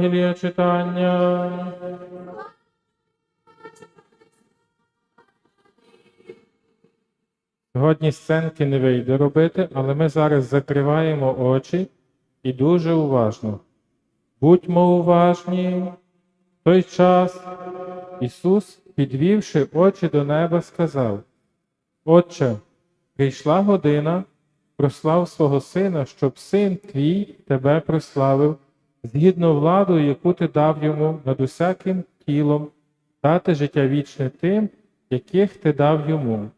Євангелія читання. Сьогодні сценки не вийде робити, але ми зараз закриваємо очі і дуже уважно. Будьмо уважні. В той час Ісус, підвівши очі до неба, сказав: Отче, прийшла година, прослав свого сина, щоб син твій тебе прославив, згідно владою, яку ти дав йому над усяким тілом, дати життя вічне тим, яких ти дав йому.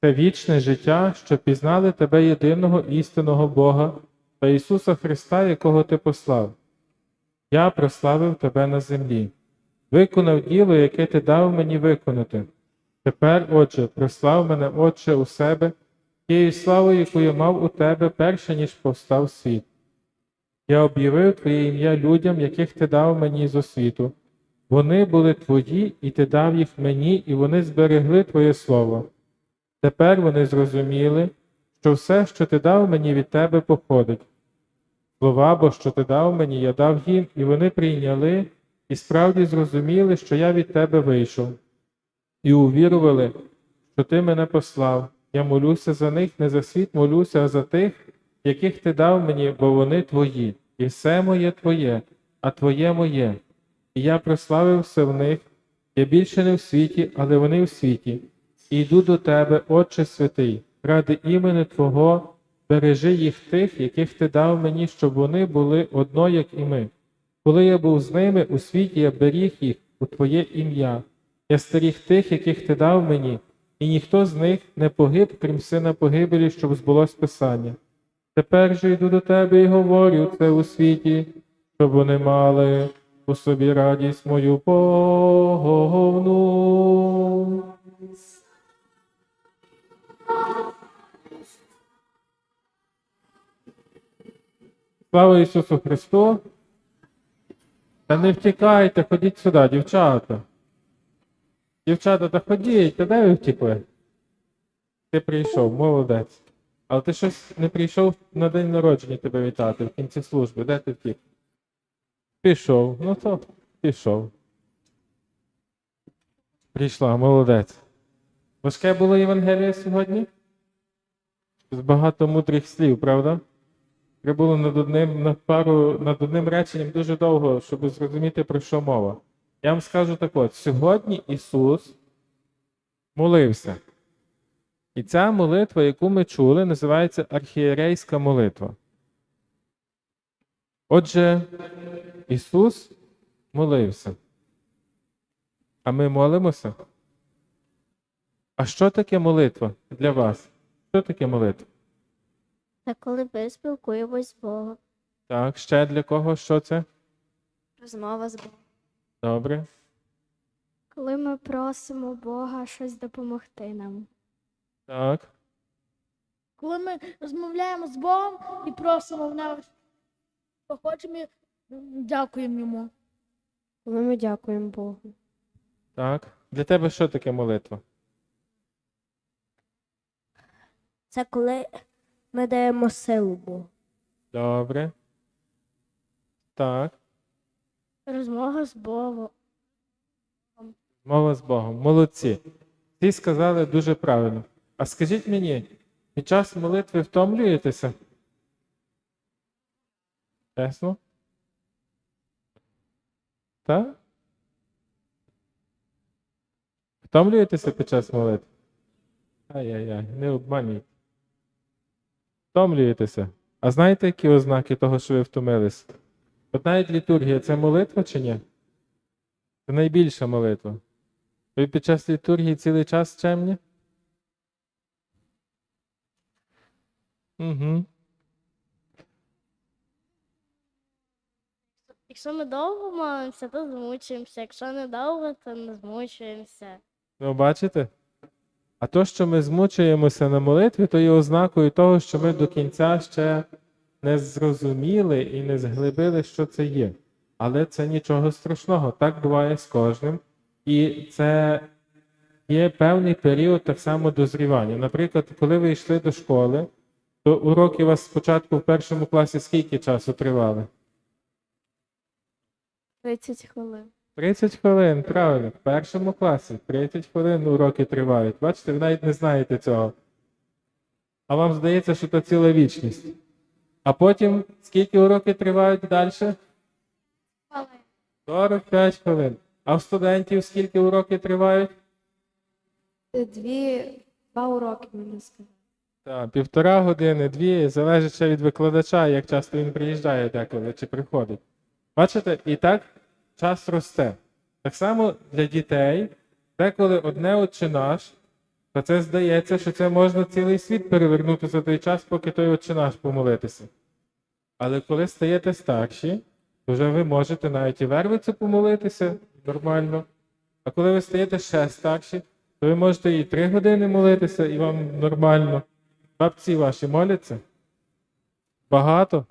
Це вічне життя, що пізнали тебе єдиного істинного Бога та Ісуса Христа, якого ти послав. Я прославив тебе на землі, виконав діло, яке ти дав мені виконати. Тепер, Отже, прослав мене, Отче, у себе, тією славою, яку я мав у тебе перше, ніж повстав світ. Я об'явив Твоє ім'я людям, яких ти дав мені з освіту. Вони були твої, і ти дав їх мені, і вони зберегли Твоє Слово. Тепер вони зрозуміли, що все, що ти дав мені від тебе, походить. Слова, бо що ти дав мені, я дав їм, і вони прийняли, і справді зрозуміли, що я від тебе вийшов, і увірували, що ти мене послав. Я молюся за них, не за світ молюся, а за тих, яких ти дав мені, бо вони твої, і все моє твоє, а твоє моє. І я прославився в них, я більше не в світі, але вони в світі. І йду до тебе, Отче святий, ради імени Твого, бережи їх тих, яких ти дав мені, щоб вони були одно, як і ми. Коли я був з ними у світі, я беріг їх у Твоє ім'я. Я стеріг тих, яких ти дав мені, і ніхто з них не погиб, крім сина погибелі, щоб збулось Писання. Тепер же йду до тебе і говорю це у світі, щоб вони мали у собі радість мою повну. Слава Ісусу Христу! Та не втікайте, ходіть сюди, дівчата. Дівчата, та ходіть, та де ви втікли? Ти прийшов, молодець. Але ти щось не прийшов на день народження тебе вітати в кінці служби. Де ти втік? Пішов. Ну то пішов. Прийшла, молодець. Важке було Євангеліє сьогодні? З багато мудрих слів, правда? Треба було над одним, над пару, над одним реченням дуже довго, щоб зрозуміти, про що мова. Я вам скажу так от: сьогодні Ісус молився. І ця молитва, яку ми чули, називається архієрейська молитва. Отже, Ісус молився. А ми молимося? А що таке молитва для вас? Що таке молитва? Та коли ми спілкуємось з Богом, Так, ще для кого що це? розмова з Богом. Добре. Коли ми просимо Бога щось допомогти нам. Так. Коли ми розмовляємо з Богом і просимо в що хочемо, і дякуємо йому. Коли ми дякуємо Богу. Так. Для тебе що таке молитва? Це коли ми даємо силу Богу. Добре. Так. Розмова з Богом. Мова з Богом. Молодці. Всі сказали дуже правильно. А скажіть мені, під час молитви втомлюєтеся? Чесно? Так? Втомлюєтеся під час молитви? Ай-яй-яй, не обманюйте. Втомлюєтеся. А знаєте, які ознаки того, що ви втомились? От навіть літургія це молитва чи ні? Це найбільша молитва. Ви під час літургії цілий час чемні? Угу. Якщо ми довго молимося, то змучуємося. Якщо не довго, то не змучуємося. Ну, бачите? А то, що ми змучуємося на молитві, то є ознакою того, що ми до кінця ще не зрозуміли і не зглибили, що це є. Але це нічого страшного. Так буває з кожним. І це є певний період так само дозрівання. Наприклад, коли ви йшли до школи, то уроки у вас спочатку в першому класі скільки часу тривали? 30 хвилин. 30 хвилин, правильно, в першому класі 30 хвилин уроки тривають. Бачите, ви навіть не знаєте цього. А вам здається, що це ціла вічність. А потім скільки уроки тривають далі? 45 хвилин. А в студентів скільки уроки тривають? Дві, два уроки, можна сказати. Так, півтора години, дві, залежить ще від викладача, як часто він приїжджає деколи чи приходить. Бачите, і так час росте. Так само для дітей, деколи одне отче наш, то це здається, що це можна цілий світ перевернути за той час, поки той отче наш помолитися. Але коли стаєте старші, то вже ви можете навіть і вервицю помолитися нормально. А коли ви стаєте ще старші, то ви можете і три години молитися, і вам нормально. Бабці ваші моляться? Багато?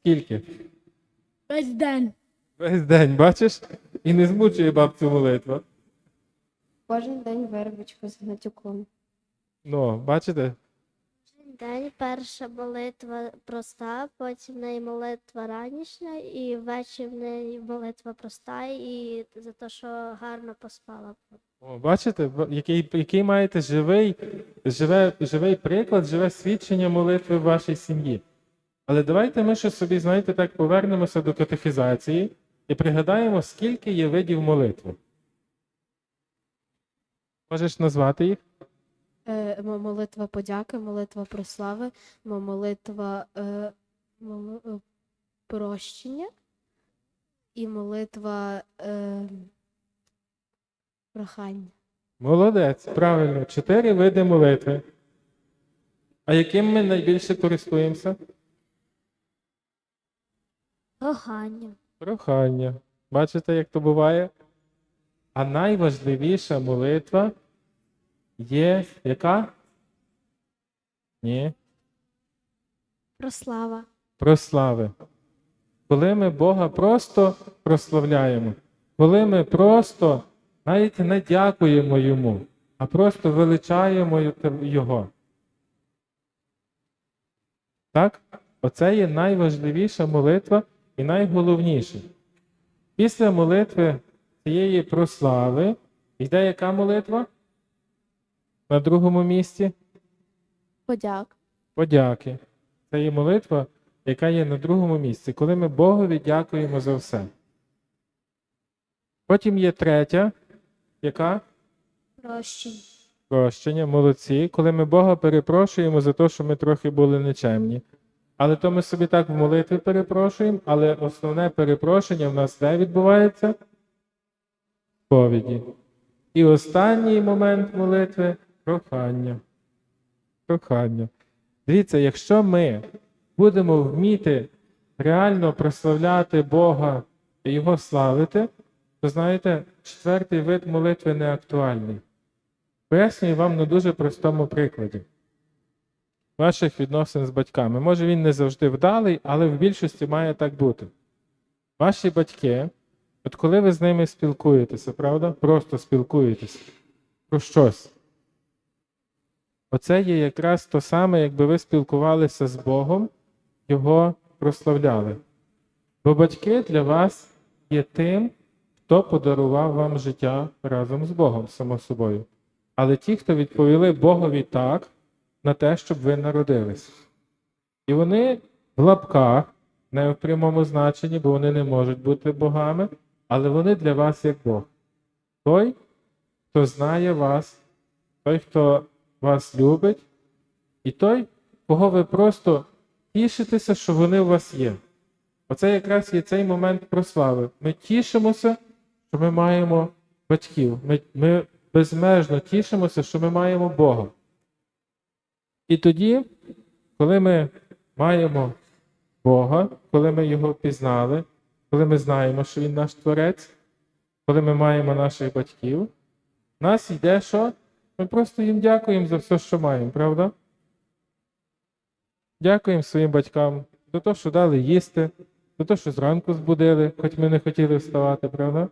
Скільки? Весь день. Весь день, бачиш? І не змучує бабцю молитва. Кожен день вербочка з гнатюком. Ну, бачите? День перша молитва проста, потім в неї молитва ранішня, і ввечері в неї молитва проста, і за те, що гарно поспала. Бачите, який, який маєте живий, живе, живий приклад, живе свідчення молитви в вашій сім'ї. Але давайте ми ще собі, знаєте, так повернемося до катехізації і пригадаємо, скільки є видів молитви. Можеш назвати їх? Е, молитва подяки, молитва прослави, молитва е, моли- е, прощення і молитва е, прохання. Молодець, правильно. Чотири види молитви. А яким ми найбільше користуємося? Прохання. Прохання. Бачите, як то буває? А найважливіша молитва є яка? Ні. Прослава. Прослави. Коли ми Бога просто прославляємо, коли ми просто навіть не дякуємо Йому, а просто величаємо Його. Так? Оце є найважливіша молитва і найголовніше. Після молитви цієї прослави йде яка молитва? На другому місці? Подяк. подяки. Це є молитва, яка є на другому місці, коли ми Богові дякуємо за все. Потім є третя, яка Прощення. прощення, молодці, коли ми Бога перепрошуємо за те, що ми трохи були нечемні. Але то ми собі так в молитві перепрошуємо, але основне перепрошення в нас де відбувається? В сповіді. І останній момент молитви прохання. Прохання. Дивіться, якщо ми будемо вміти реально прославляти Бога і Його славити, то знаєте, четвертий вид молитви не актуальний. Пояснюю вам на дуже простому прикладі ваших відносин з батьками. Може, він не завжди вдалий, але в більшості має так бути. Ваші батьки, от коли ви з ними спілкуєтеся, правда? Просто спілкуєтеся про щось. Оце є якраз то саме, якби ви спілкувалися з Богом, Його прославляли. Бо батьки для вас є тим, хто подарував вам життя разом з Богом, само собою. Але ті, хто відповіли Богові так на те, щоб ви народились. І вони в лапках, не в прямому значенні, бо вони не можуть бути богами, але вони для вас як Бог. Той, хто знає вас, той, хто вас любить, і той, кого ви просто тішитеся, що вони у вас є. Оце якраз є цей момент прослави. Ми тішимося, що ми маємо батьків. Ми, ми безмежно тішимося, що ми маємо Бога. І тоді, коли ми маємо Бога, коли ми Його пізнали, коли ми знаємо, що Він наш Творець, коли ми маємо наших батьків, нас йде що? Ми просто їм дякуємо за все, що маємо, правда? Дякуємо своїм батькам за те, що дали їсти, за те, що зранку збудили, хоч ми не хотіли вставати, правда?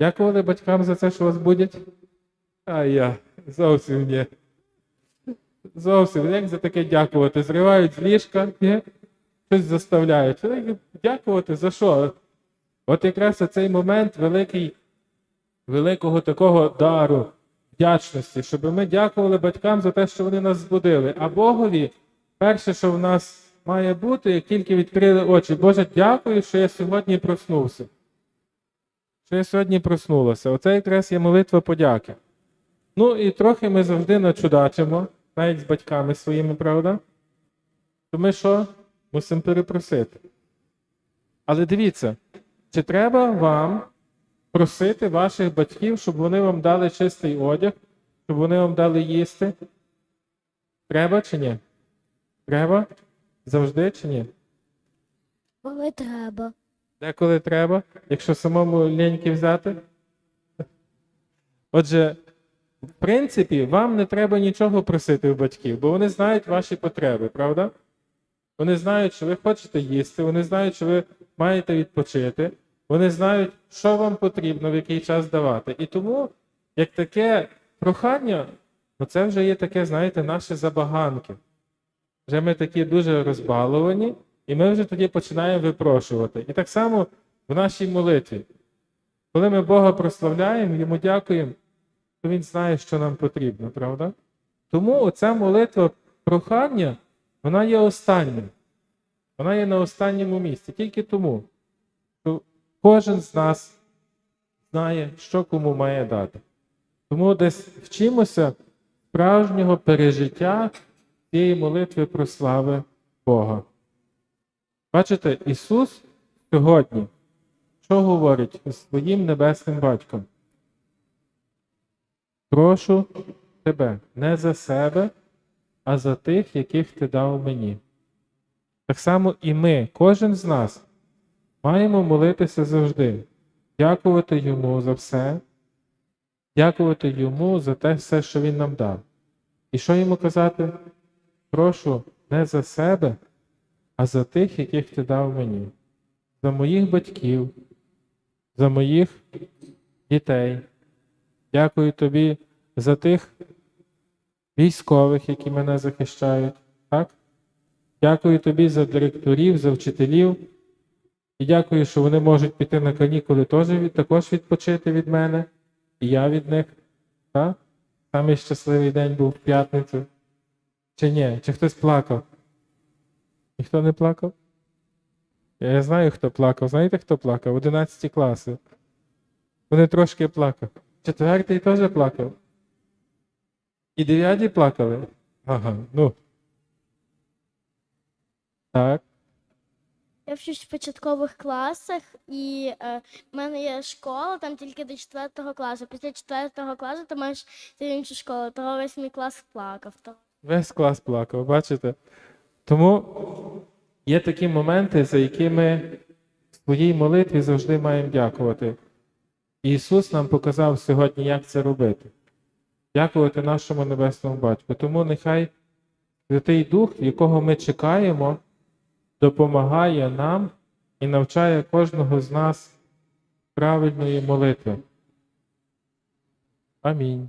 Дякували батькам за це, що вас будять? А я зовсім ні. Зовсім, як за таке дякувати? Зривають з ліжка, ні? щось заставляють. Дякувати за що? От якраз цей момент великий, великого такого дару, вдячності, щоб ми дякували батькам за те, що вони нас збудили. А Богові, перше, що в нас має бути, як тільки відкрили очі, Боже, дякую, що я сьогодні проснувся. Що я сьогодні проснулася. Оце якраз є молитва подяки. Ну і трохи ми завжди начудачимо, навіть з батьками своїми, правда? То ми що? Мусимо перепросити. Але дивіться, чи треба вам просити ваших батьків, щоб вони вам дали чистий одяг, щоб вони вам дали їсти? Треба чи ні? Треба? Завжди чи ні? Коли треба. Деколи треба, якщо самому ліньки взяти. Отже, в принципі, вам не треба нічого просити у батьків, бо вони знають ваші потреби, правда? Вони знають, що ви хочете їсти, вони знають, що ви маєте відпочити, вони знають, що вам потрібно, в який час давати. І тому, як таке прохання, ну це вже є таке, знаєте, наші забаганки. Вже ми такі дуже розбаловані, і ми вже тоді починаємо випрошувати. І так само в нашій молитві. Коли ми Бога прославляємо, йому дякуємо, то Він знає, що нам потрібно, правда? Тому оця молитва прохання, вона є останньою. Вона є на останньому місці. Тільки тому, що кожен з нас знає, що кому має дати. Тому десь вчимося справжнього пережиття цієї молитви про слави Бога. Бачите, Ісус сьогодні, що говорить зі своїм небесним батьком? Прошу тебе не за себе, а за тих, яких ти дав мені. Так само і ми, кожен з нас, маємо молитися завжди, дякувати Йому за все, дякувати Йому за те все, що Він нам дав. І що йому казати? Прошу не за себе, а за тих, яких ти дав мені, за моїх батьків, за моїх дітей. Дякую тобі за тих військових, які мене захищають. Так? Дякую тобі за директорів, за вчителів. І дякую, що вони можуть піти на канікули теж від, також відпочити від мене, і я від них. Так? Самий щасливий день був в п'ятницю. Чи ні? Чи хтось плакав? Ніхто не плакав? Я знаю, хто плакав. Знаєте, хто плакав? 11 класи. Вони трошки плакав. Четвертий теж плакав. І дев'яті плакали. Ага, ну. Так. Я вчусь в початкових класах, і е, в мене є школа, там тільки до 4 класу. Після 4 класу ти маєш йти в іншу школу. Того весь мій клас плакав. То. Весь клас плакав, бачите? Тому є такі моменти, за які ми в своїй молитві завжди маємо дякувати. Ісус нам показав сьогодні, як це робити. Дякувати нашому Небесному Батьку. Тому нехай Святий Дух, якого ми чекаємо, допомагає нам і навчає кожного з нас правильної молитви. Амінь.